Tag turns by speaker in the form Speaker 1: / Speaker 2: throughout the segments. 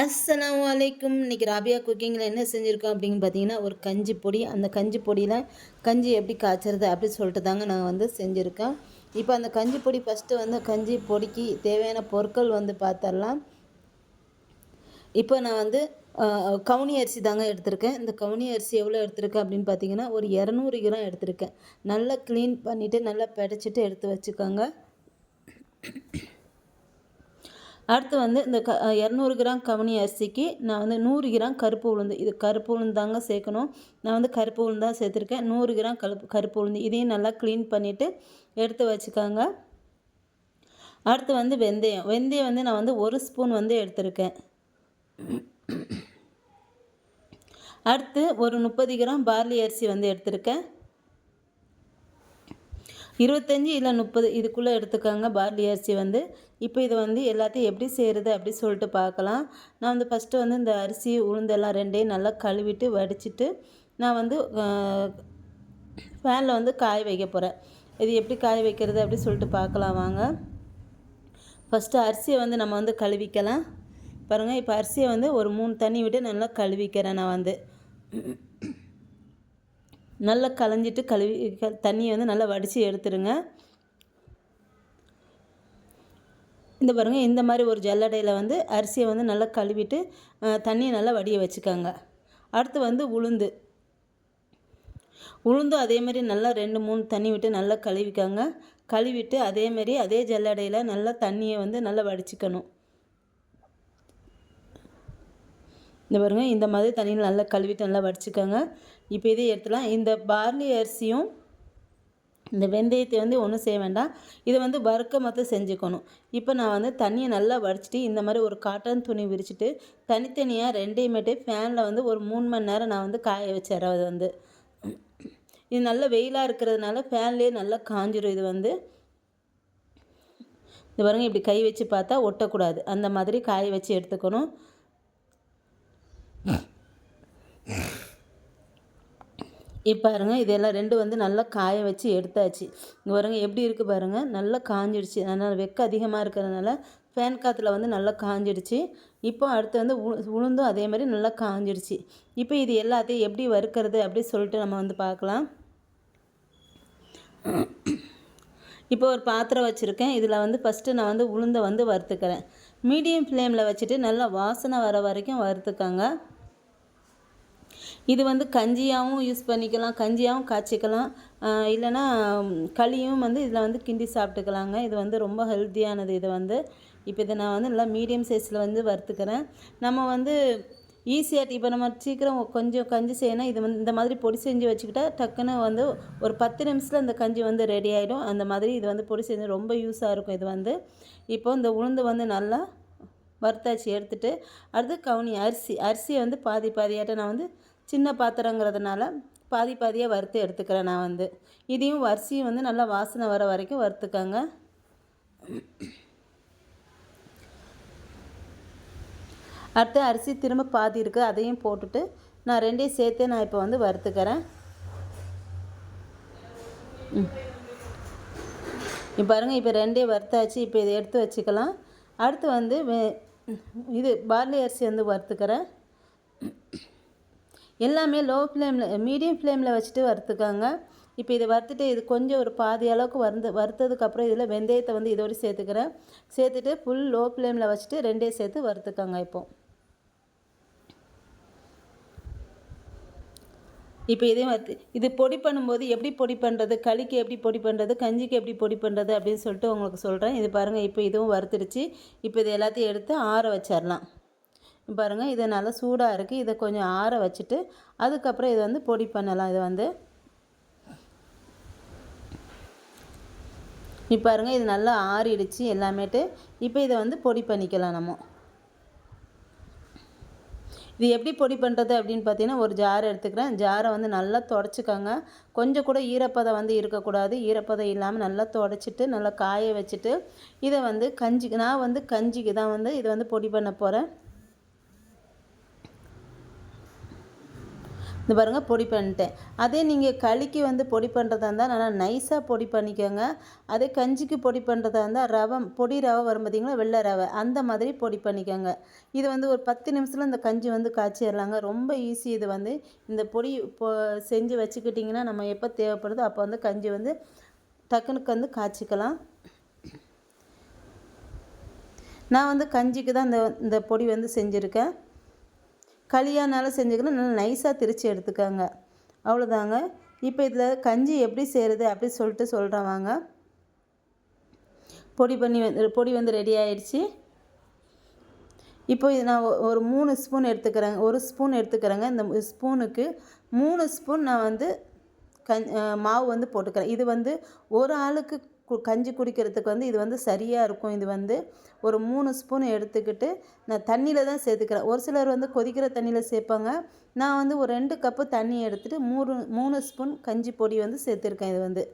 Speaker 1: அஸ்லாம் வலைக்கும் இன்றைக்கி ராபியா குக்கிங்கில் என்ன செஞ்சுருக்கோம் அப்படின்னு பார்த்தீங்கன்னா ஒரு கஞ்சி பொடி. அந்த கஞ்சி பொடியில் கஞ்சி எப்படி காய்ச்சறது அப்படி சொல்லிட்டு தாங்க நான் வந்து செஞ்சுருக்கேன் இப்போ அந்த கஞ்சி பொடி ஃபஸ்ட்டு வந்து கஞ்சி பொடிக்கு தேவையான பொருட்கள் வந்து பார்த்தரலாம் இப்போ நான் வந்து கவுனி அரிசி தாங்க எடுத்திருக்கேன். இந்த கவுனி அரிசி எவ்வளோ எடுத்திருக்கேன் அப்படின்னு பார்த்தீங்கன்னா ஒரு இரநூறு கிராம் எடுத்திருக்கேன். நல்லா க்ளீன் பண்ணிவிட்டு நல்லா பிடைச்சிட்டு எடுத்து வச்சுக்கோங்க. அடுத்து வந்து இந்த க இரநூறு கிராம் கவனி அரிசிக்கு நான் வந்து நூறு கிராம் கருப்பு உளுந்து. இது கருப்பு உளுந்து தாங்க சேர்க்கணும். நான் வந்து கருப்பு உளுந்து தான் சேர்த்துருக்கேன். நூறு கிராம் கருப்பு கருப்பு உளுந்து. இதையும் நல்லா க்ளீன் பண்ணிவிட்டு எடுத்து வச்சுக்கோங்க. அடுத்து வந்து வெந்தயம். வெந்தயம் வந்து நான் வந்து ஒரு ஸ்பூன் வந்து எடுத்திருக்கேன். அடுத்து ஒரு முப்பது கிராம் பார்லி அரிசி வந்து எடுத்திருக்கேன். இருபத்தஞ்சி இல்லை முப்பது இதுக்குள்ளே எடுத்துக்கோங்க. பார்லி அரிசி வந்து. இப்போ இதை வந்து எல்லாத்தையும் எப்படி செய்கிறது அப்படி சொல்லிட்டு பார்க்கலாம். நான் வந்து ஃபஸ்ட்டு வந்து இந்த அரிசி உளுந்தெல்லாம் ரெண்டையும் நல்லா கழுவிட்டு வடிச்சிட்டு நான் வந்து ஃபேனில் வந்து காய வைக்க போகிறேன் இது எப்படி காய வைக்கிறது அப்படி சொல்லிட்டு பார்க்கலாம் வாங்க. ஃபஸ்ட்டு அரிசியை வந்து நம்ம வந்து கழுவிக்கலாம். பாருங்கள் இப்போ அரிசியை வந்து ஒரு மூணு தண்ணி விட்டு நல்லா கழுவிக்கிறேன் நான் வந்து. நல்லா கலைஞ்சிட்டு கழுவி தண்ணியை வந்து நல்லா வடித்து எடுத்துருங்க. இந்த பாருங்க இந்த மாதிரி ஒரு ஜல்லடையில் வந்து அரிசியை வந்து நல்லா கழுவிட்டு தண்ணியை நல்லா வடிய வச்சுக்கோங்க. அடுத்து வந்து உளுந்து. உளுந்தும் அதேமாதிரி நல்லா ரெண்டு மூணு தண்ணி விட்டு நல்லா கழுவிக்காங்க. கழுவிட்டு அதே மாதிரி அதே ஜல்லடையில் நல்லா தண்ணியை வந்து நல்லா வடிச்சுக்கணும். இந்த பாருங்கள் இந்த மாதிரி தண்ணியில் நல்லா கழுவிட்டு நல்லா வடிச்சுக்கோங்க. இப்போ இதே எடுத்துலாம் இந்த பார்லி அரிசியும் இந்த வெந்தயத்தை வந்து ஒன்றும் செய்ய வேண்டாம். இதை வந்து வறுக்க மட்டும் செஞ்சுக்கணும். இப்போ நான் வந்து தண்ணியை நல்லா வடிச்சிட்டு இந்த மாதிரி ஒரு காட்டன் துணி விரிச்சிட்டு தனித்தனியாக ரெண்டையுமேட்டு ஃபேனில் வந்து ஒரு மூணு மணி நேரம் நான் வந்து காய வச்சிடறேன் அது வந்து. இது நல்ல வெயிலாக இருக்கிறதுனால ஃபேன்லேயே நல்லா காஞ்சிடும் இது வந்து. இது பாருங்கள் இப்படி கை வச்சு பார்த்தா ஒட்டக்கூடாது. அந்த மாதிரி காய வச்சு எடுத்துக்கணும். இப்போ பாருங்கள் இதெல்லாம் ரெண்டு வந்து நல்லா காய வச்சு எடுத்தாச்சு. இங்கே பாருங்க எப்படி இருக்குது பாருங்கள் நல்லா காஞ்சிடுச்சு. அதனால் வெக்க அதிகமாக இருக்கிறதுனால ஃபேன் காற்றுல வந்து நல்லா காஞ்சிடுச்சு. இப்போ அடுத்து வந்து உ உளுந்தும் அதே மாதிரி நல்லா காஞ்சிடுச்சு. இப்போ இது எல்லாத்தையும் எப்படி வறுக்கிறது அப்படி சொல்லிட்டு நம்ம வந்து பார்க்கலாம். இப்போ ஒரு பாத்திரம் வச்சுருக்கேன். இதில் வந்து ஃபஸ்ட்டு நான் வந்து உளுந்தை வந்து வறுத்துக்கிறேன். மீடியம் ஃப்ளேமில் வச்சுட்டு நல்லா வாசனை வர வரைக்கும் வறுத்துக்கோங்க. இது வந்து கஞ்சியாகவும் யூஸ் பண்ணிக்கலாம் கஞ்சியாகவும் காய்ச்சிக்கலாம். இல்லைன்னா களியும் வந்து இதில் வந்து கிண்டி சாப்பிட்டுக்கலாங்க. இது வந்து ரொம்ப ஹெல்த்தியானது இது வந்து. இப்போ இதை நான் வந்து நல்லா மீடியம் சைஸில் வந்து வறுத்துக்கிறேன். நம்ம வந்து ஈஸியாக இப்போ நம்ம சீக்கிரம் கொஞ்சம் கஞ்சி செய்யணும் இது வந்து இந்த மாதிரி பொடி செஞ்சு வச்சுக்கிட்டா டக்குன்னு வந்து ஒரு பத்து நிமிஷத்தில் இந்த கஞ்சி வந்து ரெடி ஆகிடும் அந்த மாதிரி இது வந்து பொடி செஞ்சு ரொம்ப யூஸாக இருக்கும் இது வந்து. இப்போது இந்த உளுந்து வந்து நல்லா வறுத்தாச்சு எடுத்துகிட்டு அடுத்து கவுனி அரிசி. அரிசியை வந்து பாதி பாதியாட்ட நான் வந்து சின்ன பாத்திரங்கிறதுனால பாதி பாதியாக வறுத்து எடுத்துக்கிறேன் நான் வந்து. இதையும் அரிசியும் வந்து நல்லா வாசனை வர வரைக்கும் வறுத்துக்கோங்க. அடுத்து அரிசி திரும்ப பாதி இருக்குது அதையும் போட்டுட்டு நான் ரெண்டையும் சேர்த்தே நான் இப்போ வந்து வறுத்துக்கிறேன். இப்போ பாருங்கள் இப்போ ரெண்டே வறுத்தாச்சு இப்போ இதை எடுத்து வச்சுக்கலாம். அடுத்து வந்து இது பார்லி அரிசி வந்து வறுத்துக்கிறேன். எல்லாமே லோ ஃப்ளேமில் மீடியம் ஃப்ளேமில் வச்சுட்டு வறுத்துக்கோங்க. இப்போ இதை வறுத்துட்டு இது கொஞ்சம் ஒரு பாதி அளவுக்கு வறுந்து வறுத்ததுக்கப்புறம் இதில் வெந்தயத்தை வந்து இதோடு சேர்த்துக்கிறேன். சேர்த்துட்டு ஃபுல் லோ ஃப்ளேமில் வச்சுட்டு ரெண்டே சேர்த்து வறுத்துக்கோங்க இப்போ. இப்போ இதையும் வறுத்து இது பொடி பண்ணும்போது எப்படி பொடி பண்ணுறது களிக்கு எப்படி பொடி பண்ணுறது கஞ்சிக்கு எப்படி பொடி பண்ணுறது அப்படின்னு சொல்லிட்டு உங்களுக்கு சொல்கிறேன் இது பாருங்கள் இப்போ இதுவும் வறுத்துடுச்சு. இப்போ இது எல்லாத்தையும் எடுத்து ஆற வச்சிடலாம். பாருங்கள் இது நல்லா சூடாக இருக்குது இதை கொஞ்சம் ஆற வச்சுட்டு அதுக்கப்புறம் இதை வந்து பொடி பண்ணலாம். இதை வந்து இப்போ பாருங்கள் இது நல்லா ஆறிடுச்சு எல்லாமேட்டு. இப்போ இதை வந்து பொடி பண்ணிக்கலாம் நம்ம. இது எப்படி பொடி பண்ணுறது அப்படின்னு பார்த்தீங்கன்னா ஒரு ஜார் எடுத்துக்கிறேன். ஜாரை வந்து நல்லா தொடச்சிக்கோங்க. கொஞ்சம் கூட ஈரப்பதம் வந்து இருக்கக்கூடாது. ஈரப்பதம் இல்லாமல் நல்லா தொடச்சிட்டு நல்லா காய வச்சுட்டு இதை வந்து கஞ்சிக்கு நான் வந்து கஞ்சிக்கு தான் வந்து இதை வந்து பொடி பண்ண போகிறேன் இந்த பாருங்கள் பொடி பண்ணிட்டேன். அதே நீங்கள் களிக்கு வந்து பொடி பண்ணுறதா இருந்தால் நல்லா நைஸாக பொடி பண்ணிக்கோங்க. அதே கஞ்சிக்கு பொடி பண்ணுறதா இருந்தால் ரவை பொடி ரவை வரும் பார்த்திங்களா வெள்ளை ரவை. அந்த மாதிரி பொடி பண்ணிக்கோங்க. இது வந்து ஒரு பத்து நிமிஷத்தில் இந்த கஞ்சி வந்து காய்ச்சிடலாங்க ரொம்ப ஈஸி இது வந்து. இந்த பொடி இப்போ செஞ்சு வச்சுக்கிட்டிங்கன்னா நம்ம எப்போ தேவைப்படுதோ அப்போ வந்து கஞ்சி வந்து டக்குனுக்கு வந்து காய்ச்சிக்கலாம். நான் வந்து கஞ்சிக்கு தான் இந்த இந்த பொடி வந்து செஞ்சுருக்கேன். களியானாலும் செஞ்சுக்கணும் நல்லா நைஸாக திரித்து எடுத்துக்கோங்க. அவ்வளோதாங்க இப்போ இதில் கஞ்சி எப்படி செய்கிறது அப்படி சொல்லிட்டு சொல்கிறேன் வாங்க. பொடி பண்ணி வந்து பொடி வந்து ரெடி ஆயிடுச்சு. இப்போ இது நான் ஒரு மூணு ஸ்பூன் எடுத்துக்கிறேங்க. ஒரு ஸ்பூன் எடுத்துக்கிறேங்க. இந்த ஸ்பூனுக்கு மூணு ஸ்பூன் நான் வந்து கஞ் மாவு வந்து போட்டுக்கிறேன். இது வந்து ஒரு ஆளுக்கு கஞ்சி குடிக்கிறதுக்கு வந்து இது வந்து சரியாக இருக்கும். இது வந்து ஒரு மூணு ஸ்பூன் எடுத்துக்கிட்டு நான் தண்ணியில் தான் சேர்த்துக்கிறேன். ஒரு சிலர் வந்து கொதிக்கிற தண்ணியில் சேர்ப்பாங்க. நான் வந்து ஒரு ரெண்டு கப்பு தண்ணி எடுத்துகிட்டு மூணு மூணு ஸ்பூன் கஞ்சி பொடி வந்து சேர்த்துருக்கேன் இது வந்து.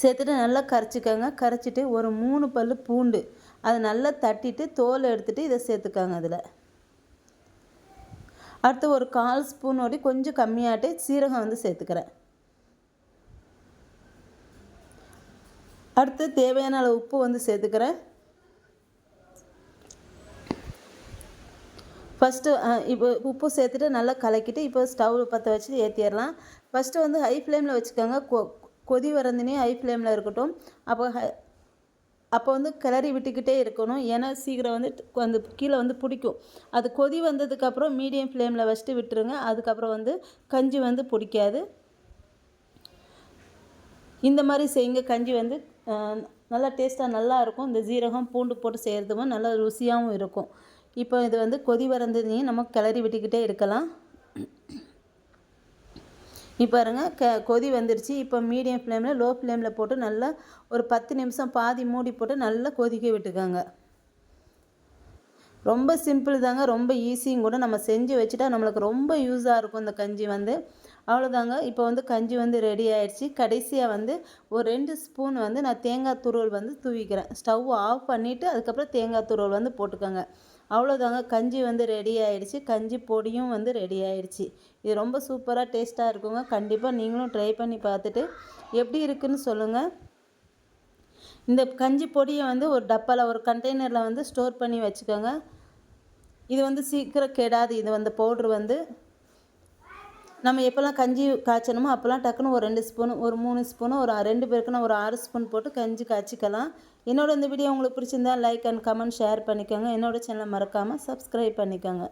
Speaker 1: சேர்த்துட்டு நல்லா கரைச்சிக்கோங்க. கரைச்சிட்டு ஒரு மூணு பல் பூண்டு. அதை நல்லா தட்டிட்டு தோல் எடுத்துட்டு இதை சேர்த்துக்காங்க அதில். அடுத்து ஒரு கால் ஸ்பூனோடி கொஞ்சம் கம்மியாகிட்டு சீரகம் வந்து சேர்த்துக்கிறேன். அடுத்து தேவையான அளவு உப்பு வந்து சேர்த்துக்கிறேன். ஃபஸ்ட்டு இப்போ உப்பு சேர்த்துட்டு நல்லா கலக்கிட்டு இப்போ ஸ்டவ் பற்ற வச்சு ஏற்றிடலாம் ஃபஸ்ட்டு வந்து ஹை ஃப்ளேமில் வச்சுக்கோங்க. கொ கொதி வரந்துனே ஹை ஃப்ளேமில் இருக்கட்டும். அப்போ ஹை அப்போ வந்து கிளறி விட்டுக்கிட்டே இருக்கணும். ஏன்னா சீக்கிரம் வந்து அந்த கீழே வந்து பிடிக்கும். அது கொதி வந்ததுக்கப்புறம் மீடியம் ஃப்ளேமில் வச்சுட்டு விட்டுருங்க. அதுக்கப்புறம் வந்து கஞ்சி வந்து பிடிக்காது. இந்த மாதிரி செய்யுங்க. கஞ்சி வந்து நல்லா டேஸ்ட்டாக நல்லா இருக்கும். இந்த ஜீரகம் பூண்டு போட்டு செய்கிறதும் நல்லா ருசியாகவும் இருக்கும். இப்போ இது வந்து கொதி வரந்ததையும் நம்ம கிளறி விட்டுக்கிட்டே இருக்கலாம். இப்போ பாருங்க க கொதி வந்துருச்சு. இப்போ மீடியம் ஃப்ளேமில் லோ ஃப்ளேமில் போட்டு நல்லா ஒரு பத்து நிமிஷம் பாதி மூடி போட்டு நல்லா கொதிக்க விட்டுக்கோங்க. ரொம்ப சிம்பிள் தாங்க ரொம்ப ஈஸியும் கூட நம்ம செஞ்சு வச்சுட்டா நம்மளுக்கு ரொம்ப யூஸாக இருக்கும் இந்த கஞ்சி வந்து. அவ்வளோதாங்க இப்போ வந்து கஞ்சி வந்து ரெடி ஆயிடுச்சு. கடைசியாக வந்து ஒரு ரெண்டு ஸ்பூன் வந்து நான் தேங்காய் துருவல் வந்து தூவிக்கிறேன். ஸ்டவ் ஆஃப் பண்ணிவிட்டு அதுக்கப்புறம் தேங்காய் துருவல் வந்து போட்டுக்கோங்க. அவ்வளோதாங்க கஞ்சி வந்து ரெடி ஆயிடுச்சு. கஞ்சி பொடியும் வந்து ரெடி ஆயிடுச்சு. இது ரொம்ப சூப்பராக டேஸ்ட்டாக இருக்குங்க. கண்டிப்பாக நீங்களும் ட்ரை பண்ணி பார்த்துட்டு எப்படி இருக்குன்னு சொல்லுங்கள் இந்த கஞ்சி பொடியை வந்து ஒரு டப்பாவில் ஒரு கண்டெய்னரில் வந்து ஸ்டோர் பண்ணி வச்சுக்கோங்க. இது வந்து சீக்கிரம் கெடாது. இது வந்து பவுட்ரு வந்து நம்ம எப்போல்லாம் கஞ்சி காய்ச்சணுமோ அப்போல்லாம் டக்குன்னு ஒரு ரெண்டு ஸ்பூன் ஒரு மூணு ஸ்பூனு ஒரு ரெண்டு பேருக்குன்னா ஒரு ஆறு ஸ்பூன் போட்டு கஞ்சி காய்ச்சிக்கலாம். என்னோட இந்த வீடியோ உங்களுக்கு பிடிச்சிருந்தா லைக் அண்ட் கமெண்ட் ஷேர் பண்ணிக்கோங்க. என்னோட சேனலை மறக்காமல் சப்ஸ்கிரைப் பண்ணிக்கோங்க.